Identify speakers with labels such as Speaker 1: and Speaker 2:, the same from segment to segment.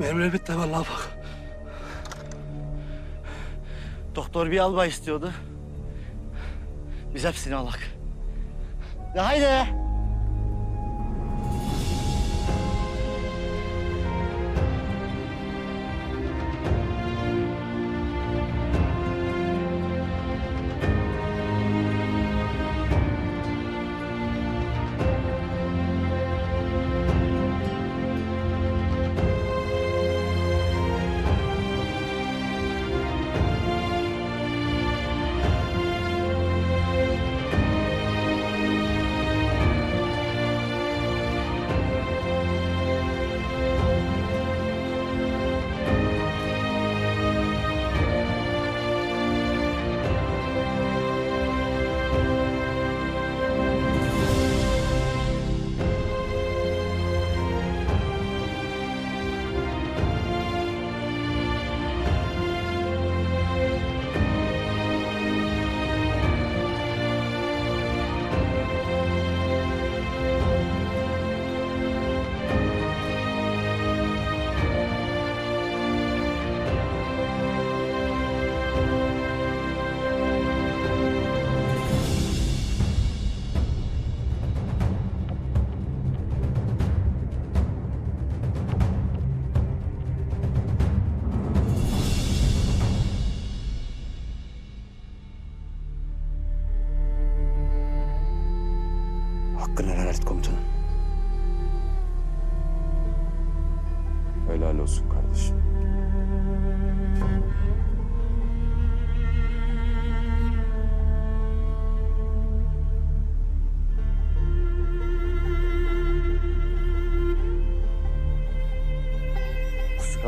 Speaker 1: Mermiler bitti vallahi bak.
Speaker 2: Doktor bir albay istiyordu. Biz hepsini alak. De haydi.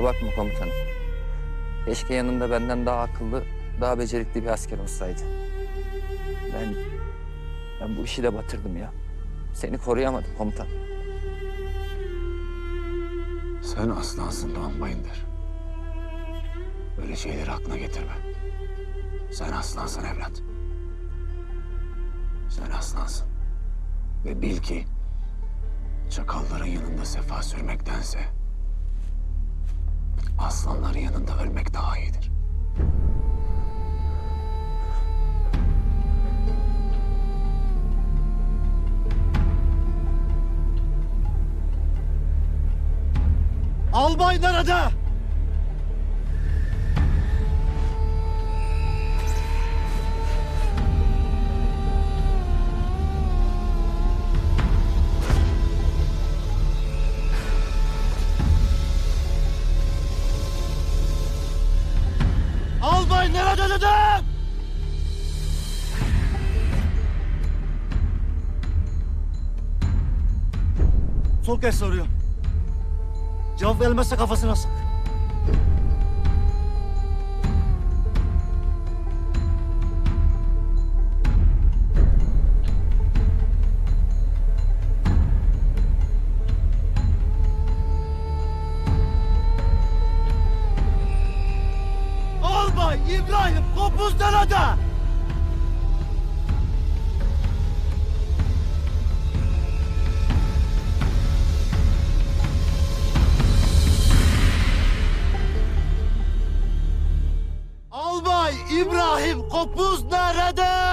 Speaker 3: Bakma komutanım. Keşke yanımda benden daha akıllı, daha becerikli bir asker olsaydı. Ben, ben bu işi de batırdım ya. Seni koruyamadım komutan.
Speaker 1: Sen aslansın Doğan Bayındır. Böyle şeyleri aklına getirme. Sen aslansın evlat. Sen aslansın. Ve bil ki çakalların yanında sefa sürmektense aslanların yanında ölmek daha iyidir.
Speaker 2: Albay nerede? Dedim? Son kez soruyorum. Cevap vermezse kafasına sık. Kopuz nerede? İbrahim Kopuz nerede?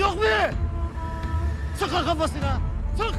Speaker 2: Yok mu? Sık lan kafasına. Sık.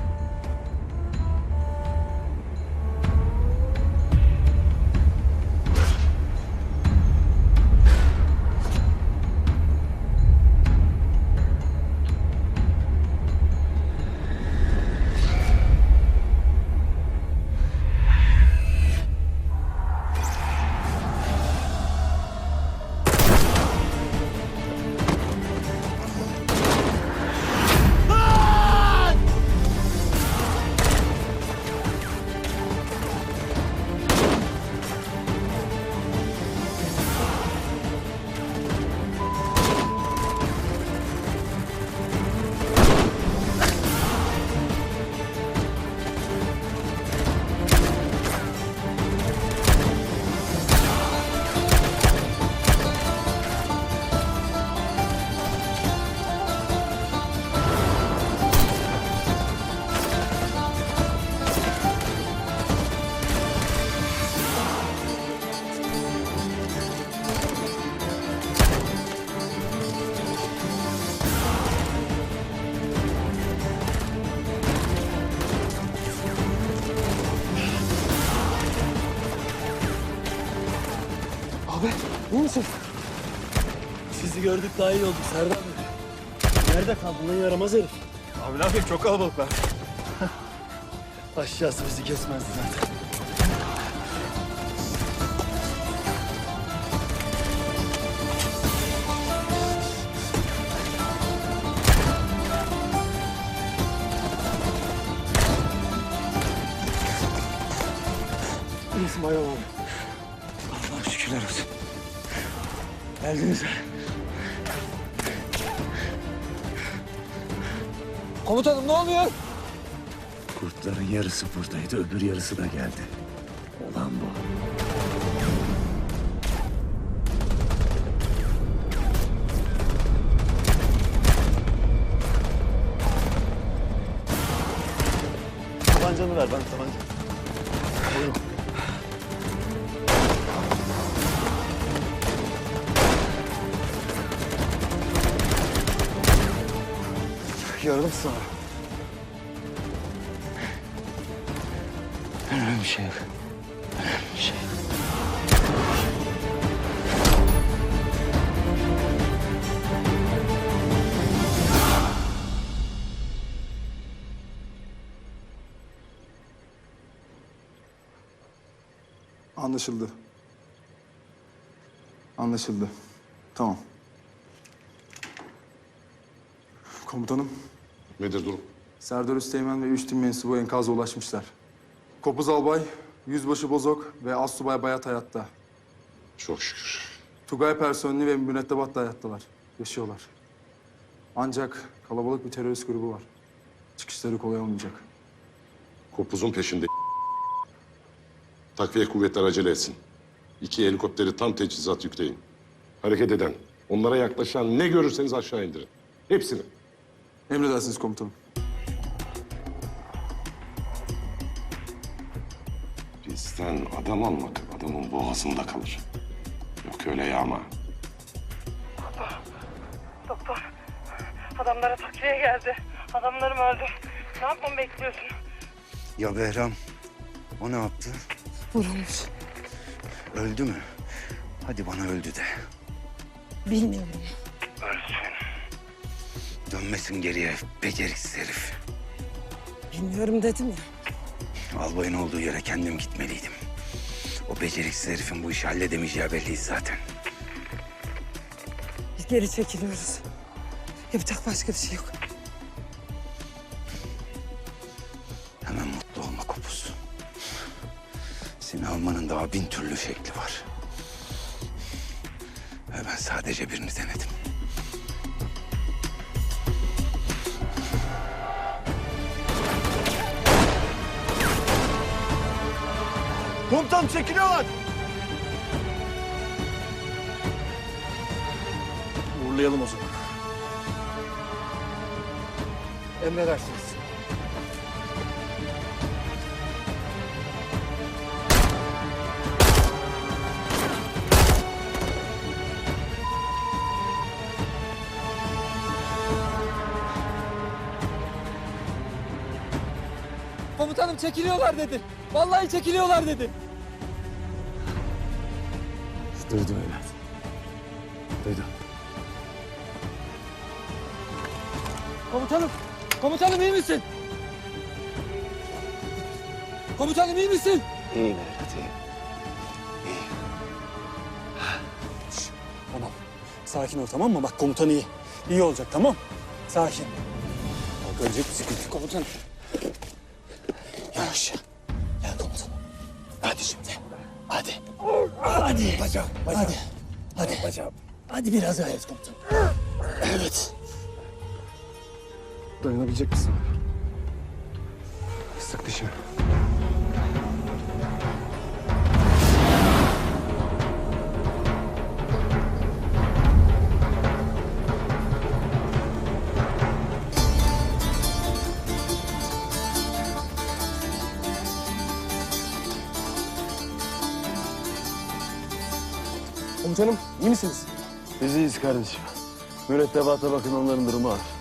Speaker 4: Sizi gördük daha iyi olduk Serdar Bey. Nerede kaldın lan yaramaz herif?
Speaker 5: Abi ne yapayım çok kalabalıklar.
Speaker 4: Aşağısı bizi kesmezdi zaten. Bayram abi. Allah'a şükürler olsun. Geldiniz.
Speaker 6: Komutanım ne oluyor?
Speaker 7: Kurtların yarısı buradaydı, öbür yarısı da geldi. Olan bu.
Speaker 4: Tabancanı ver ben tabanca. Sana. Önemli bir şey yok. Önemli bir şey.
Speaker 5: Anlaşıldı. Anlaşıldı. Tamam. Komutanım,
Speaker 8: Nedir durum?
Speaker 5: Serdar Üsteğmen ve üç tim mensubu enkaza ulaşmışlar. Kopuz Albay, Yüzbaşı Bozok ve Assubay Bayat hayatta.
Speaker 8: Çok şükür.
Speaker 5: Tugay personeli ve mürettebat da hayattalar. Yaşıyorlar. Ancak kalabalık bir terörist grubu var. Çıkışları kolay olmayacak.
Speaker 8: Kopuzun peşinde. Takviye kuvvetler acele etsin. İki helikopteri tam teçhizat yükleyin. Hareket eden, onlara yaklaşan ne görürseniz aşağı indirin. Hepsini.
Speaker 5: Emredersiniz komutanım.
Speaker 8: Bizden adam almak adamın boğazında kalır. Yok öyle yağma.
Speaker 9: Doktor, adamlara takviye geldi. Adamlarım öldü. Ne yapmamı bekliyorsun?
Speaker 1: Ya Behram, o ne yaptı?
Speaker 9: Vurulmuş.
Speaker 1: Öldü mü? Hadi bana öldü de.
Speaker 9: Bilmiyorum.
Speaker 1: Dönmesin geriye beceriksiz herif.
Speaker 9: Bilmiyorum dedim ya.
Speaker 1: Albayın olduğu yere kendim gitmeliydim. O beceriksiz herifin bu işi halledemeyeceği belliydi zaten.
Speaker 9: Biz geri çekiliyoruz. Yapacak başka bir şey yok.
Speaker 1: Hemen mutlu olma kopuz. Seni almanın daha bin türlü şekli var. Ve ben sadece birini denedim.
Speaker 4: Komutanım çekiliyorlar. Uğurlayalım o zaman. Emredersiniz.
Speaker 6: Komutanım çekiliyorlar dedi. Vallahi çekiliyorlar dedi.
Speaker 7: Duydum evlat. Duydum.
Speaker 6: Komutanım, komutanım iyi misin? Komutanım iyi misin?
Speaker 7: İyiyim evlat, iyiyim.
Speaker 4: Tamam. Sakin ol tamam mı? Bak komutan iyi. İyi olacak tamam. Sakin. Bak ölecek bir sıkıntı yok komutanım. Yavaş. Gel komutanım. Hadi şimdi. Hadi. Hadi. Bacağım. Hadi. Hadi. Bacağım. Hadi biraz daha et komutanım. Evet.
Speaker 5: Dayanabilecek misin? Sık dişini.
Speaker 4: Komutanım iyi misiniz? Biz iyiyiz kardeşim. Mürettebata bakın onların durumu ağır.